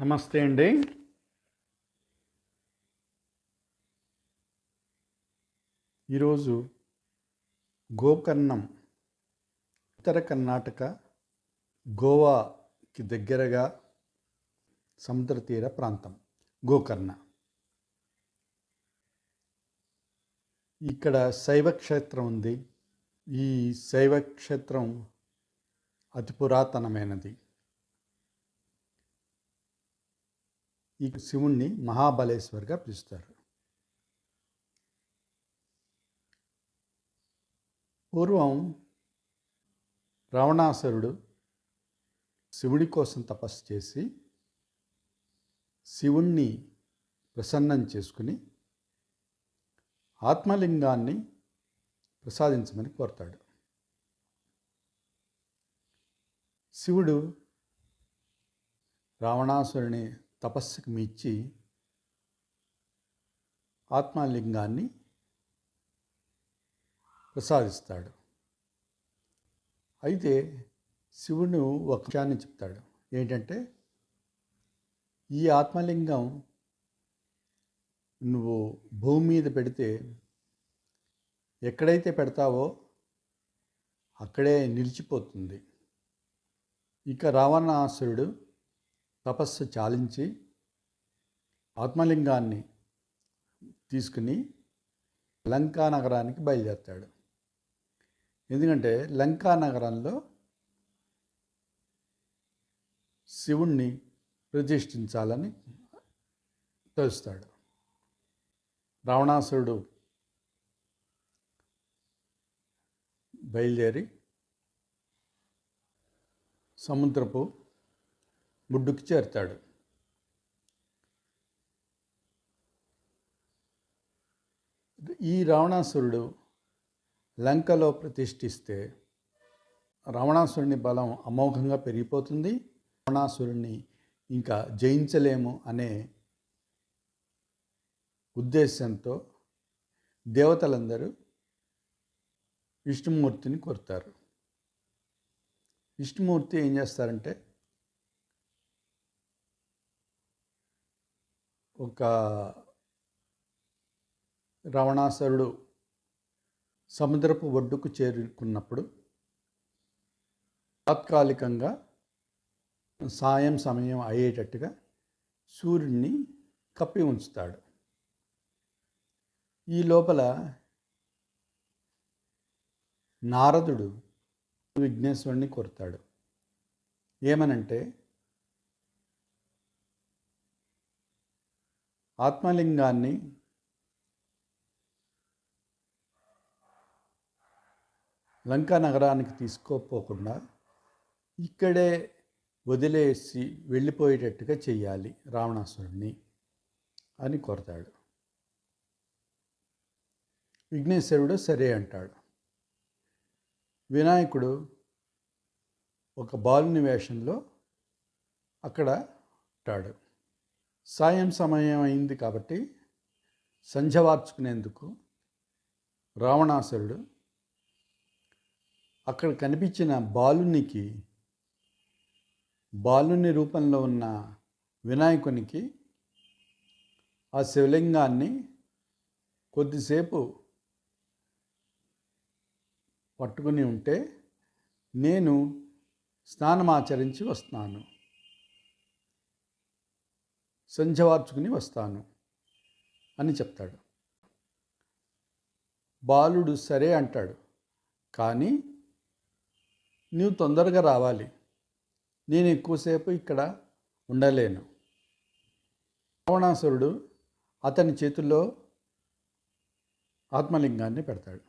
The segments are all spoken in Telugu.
నమస్తే అండి. ఈరోజు గోకర్ణం ఉత్తర కర్ణాటక గోవాకి దగ్గరగా సముద్ర తీర ప్రాంతం గోకర్ణ. ఇక్కడ శైవ క్షేత్రం ఉంది. ఈ శైవ క్షేత్రం అతి పురాతనమైనది. ఈ శివుణ్ణి మహాబలేశ్వర్గా పిలుస్తారు. పూర్వం రావణాసురుడు శివుడి కోసం తపస్సు చేసి శివుణ్ణి ప్రసన్నం చేసుకుని ఆత్మలింగాన్ని ప్రసాదించమని కోరతాడు. శివుడు రావణాసురుని తపస్సుకు మించి ఆత్మలింగాన్ని ప్రసాదిస్తాడు. అయితే శివుడు ఒక విషయాన్ని చెప్తాడు. ఏంటంటే ఈ ఆత్మలింగం నువ్వు భూమి మీద పెడితే ఎక్కడైతే పెడతావో అక్కడే నిలిచిపోతుంది. ఇక రావణాసురుడు తపస్సు చాలించి ఆత్మలింగాన్ని తీసుకుని లంకా నగరానికి బయలుదేరుతాడు. ఎందుకంటే లంకా నగరంలో శివుణ్ణి ప్రతిష్ఠించాలని తెలుస్తాడు. రావణాసురుడు బయలుదేరి సముద్రపు ముడ్డుకి చేరుతాడు. ఈ రావణాసురుడు లంకలో ప్రతిష్ఠిస్తే రావణాసురుని బలం అమోఘంగా పెరిగిపోతుంది. రావణాసురుణ్ణి ఇంకా జయించలేము అనే ఉద్దేశంతో దేవతలందరూ విష్ణుమూర్తిని కోరుతారు. విష్ణుమూర్తి ఏం చేస్తారంటే ఒక రావణాసురుడు సముద్రపు ఒడ్డుకు చేరుకున్నప్పుడు తాత్కాలికంగా సాయం సమయం అయ్యేటట్టుగా సూర్యుడిని కప్పి ఉంచుతాడు. ఈ లోపల నారదుడు విఘ్నేశ్వరుని కోరుతాడు. ఏమనంటే ఆత్మలింగాన్ని లంకా నగరానికి తీసుకోపోకుండా ఇక్కడే వదిలేసి వెళ్ళిపోయేటట్టుగా చెయ్యాలి రావణాసురుడిని అని కోరతాడు. విఘ్నేశ్వరుడు సరే అంటాడు. వినాయకుడు ఒక బాలుని వేషంలో అక్కడ ఉంటాడు. సాయం సమయం అయింది కాబట్టి సంధ్యవార్చుకునేందుకు రావణాసురుడు అక్కడ కనిపించిన బాలునికి బాలుని రూపంలో ఉన్న వినాయకునికి ఆ శివలింగాన్ని కొద్దిసేపు పట్టుకుని ఉంటే నేను స్నానమాచరించి వస్తాను సంధ్యవార్చుకుని వస్తాను అని చెప్తాడు. బాలుడు సరే అంటాడు కానీ నువ్వు తొందరగా రావాలి. నేను ఎక్కువసేపు ఇక్కడ ఉండలేను. రావణాసురుడు అతని చేతుల్లో ఆత్మలింగాన్ని పెడతాడు.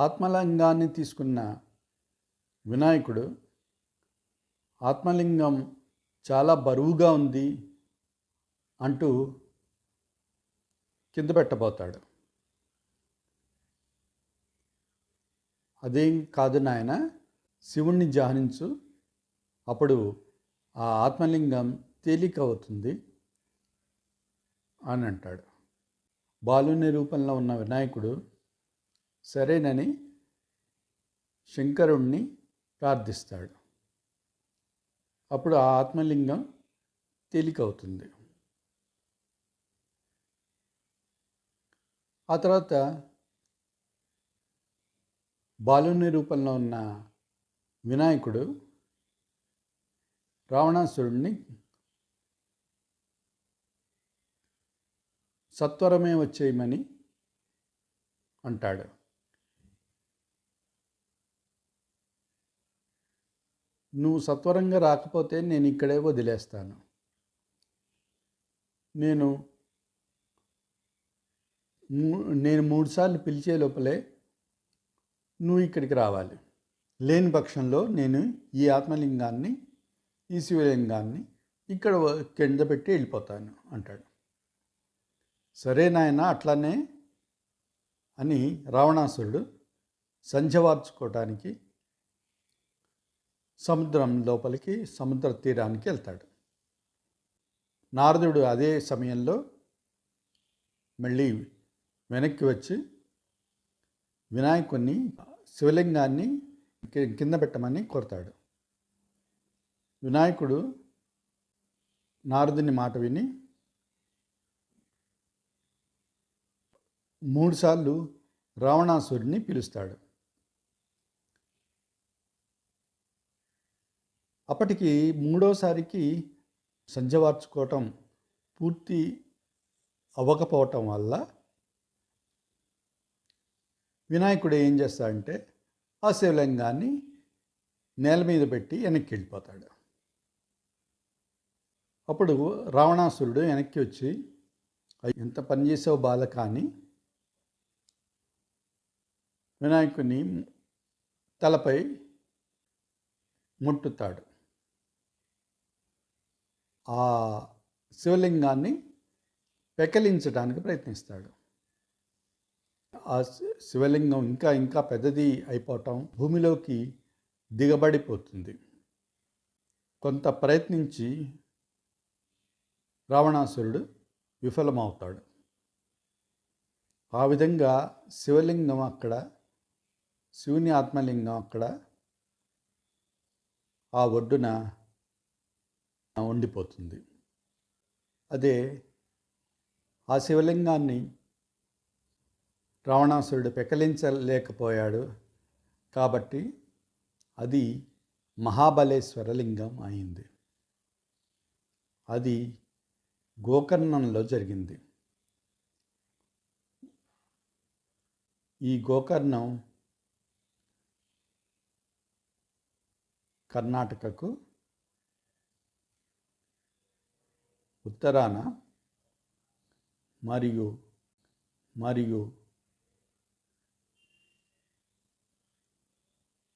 ఆత్మలింగాన్ని తీసుకున్న వినాయకుడు ఆత్మలింగం చాలా బరువుగా ఉంది అంటూ కింద పెట్టబోతాడు. అదేం కాదు నాయన శివుణ్ణి ధ్యానించు అప్పుడు ఆ ఆత్మలింగం తేలిక అవుతుంది అని అంటాడు. బాలుని రూపంలో ఉన్న వినాయకుడు సరేనని శంకరుణ్ణి ప్రార్థిస్తాడు. అప్పుడు ఆ ఆత్మలింగం తేలికవుతుంది. ఆ తర్వాత బాలుని రూపంలో ఉన్న వినాయకుడు రావణాసురుడిని సత్వరమే వచ్చేయమని అంటాడు. నువ్వు సత్వరంగా రాకపోతే నేను ఇక్కడే వదిలేస్తాను. నేను మూ- నేను మూడుసార్లు పిలిచే లోపలే నువ్వు ఇక్కడికి రావాలి. లేని పక్షంలో నేను ఈ ఆత్మలింగాన్ని ఈ శివలింగాన్ని ఇక్కడ కింద పెట్టి వెళ్ళిపోతాను అంటాడు. సరే నాయన అట్లానే అని రావణాసురుడు సంధ్యవార్చుకోవటానికి సముద్రం లోపలికి సముద్ర తీరానికి వెళ్తాడు. నారదుడు అదే సమయంలో మళ్ళీ వెనక్కి వచ్చి వినాయకుడిని శివలింగాన్ని కింద పెట్టమని కోరతాడు. వినాయకుడు నారదుని మాట విని మూడుసార్లు రావణాసురుడిని పిలుస్తాడు. అప్పటికి మూడోసారికి సంజవార్చుకోవటం పూర్తి అవ్వకపోవటం వల్ల వినాయకుడు ఏం చేస్తాడంటే ఆ శివలింగాన్ని నేల మీద పెట్టి వెనక్కి వెళ్ళిపోతాడు. అప్పుడు రావణాసురుడు వెనక్కి వచ్చి ఎంత పని చేసావు బాల కానీ వినాయకుని తలపై ముట్టుతాడు. ఆ శివలింగాన్ని పెకలించడానికి ప్రయత్నిస్తాడు. ఆ శివలింగం ఇంకా ఇంకా పెద్దది అయిపోవటం భూమిలోకి దిగబడిపోతుంది. కొంత ప్రయత్నించి రావణాసురుడు విఫలమవుతాడు. ఆ విధంగా శివలింగం అక్కడ శివుని ఆత్మలింగం అక్కడ ఆ ఒడ్డున ఉండిపోతుంది. అదే ఆ శివలింగాన్ని రావణాసురుడు పెకలించలేకపోయాడు కాబట్టి అది మహాబలేశ్వరలింగం అయింది. అది గోకర్ణంలో జరిగింది. ఈ గోకర్ణం కర్ణాటకకు ఉత్తరాన మరియు మరియు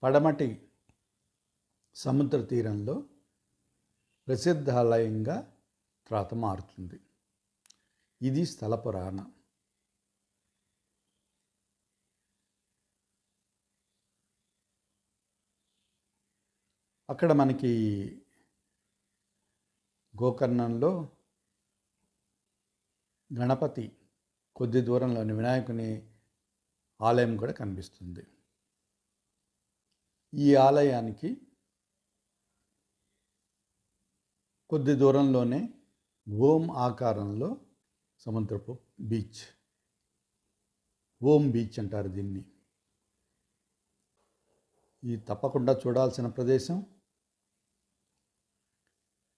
పడమటి సముద్ర తీరంలో ప్రసిద్ధాలయంగా త్రాతమారుతుంది ఇది స్థల పురాణ. అక్కడ మనకి గోకర్ణంలో గణపతి కొద్ది దూరంలోని వినాయకుని ఆలయం కూడా కనిపిస్తుంది. ఈ ఆలయానికి కొద్ది దూరంలోనే ఓం ఆకారంలో సముద్రపు బీచ్. ఓం బీచ్ అంటారు దీన్ని. ఇది తప్పకుండా చూడాల్సిన ప్రదేశం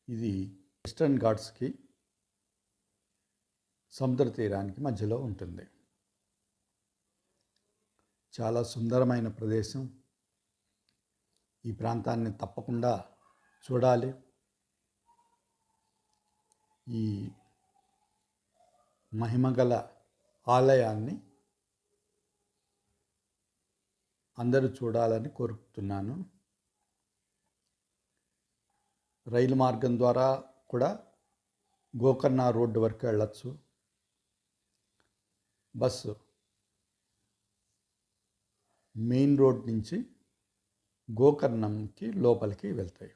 ఇది. వెస్టర్న్ ఘాట్స్కి సముద్ర తీరానికి మధ్యలో ఉంటుంది. చాలా సుందరమైన ప్రదేశం. ఈ ప్రాంతాన్ని తప్పకుండా చూడాలి. ఈ మహిమగల ఆలయాన్ని అందరూ చూడాలని కోరుతున్నాను రైలు మార్గం ద్వారా కూడా గోకర్ణ రోడ్డు వరకు వెళ్ళచ్చు. బస్సు మెయిన్ రోడ్ నుంచి గోకర్ణంకి లోపలికి వెళ్తాయి.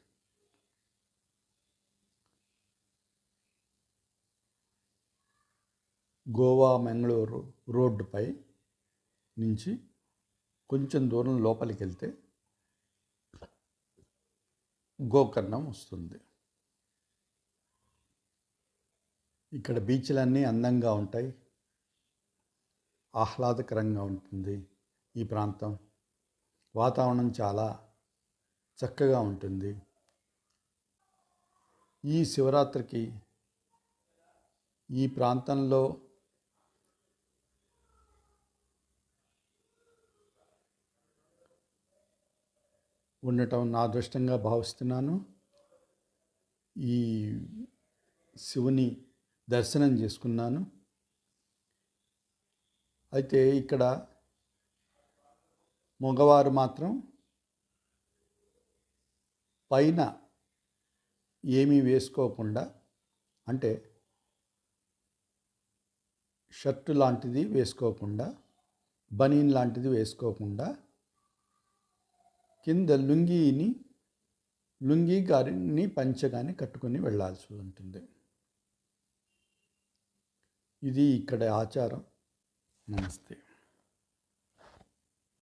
గోవా మంగళూరు రోడ్డుపై నుంచి కొంచెం దూరం లోపలికి వెళ్తే గోకర్ణం వస్తుంది. ఇక్కడ బీచ్లన్నీ అందంగా ఉంటాయి. ఆహ్లాదకరంగా ఉంటుంది ఈ ప్రాంతం. వాతావరణం చాలా చక్కగా ఉంటుంది. ఈ శివరాత్రికి ఈ ప్రాంతంలో ఉండటం నా అదృష్టంగా భావిస్తున్నాను. ఈ శివుని దర్శనం చేసుకున్నాను. అయితే ఇక్కడ మగవారు మాత్రం పైన ఏమీ వేసుకోకుండా అంటే షర్టు లాంటిది వేసుకోకుండా బనీన్ లాంటిది వేసుకోకుండా కింద లుంగీని లుంగీ గారిని పంచగాని కట్టుకొని వెళ్ళాల్సి ఉంటుంది. ఇది ఇక్కడ ఆచారం. నమస్తే.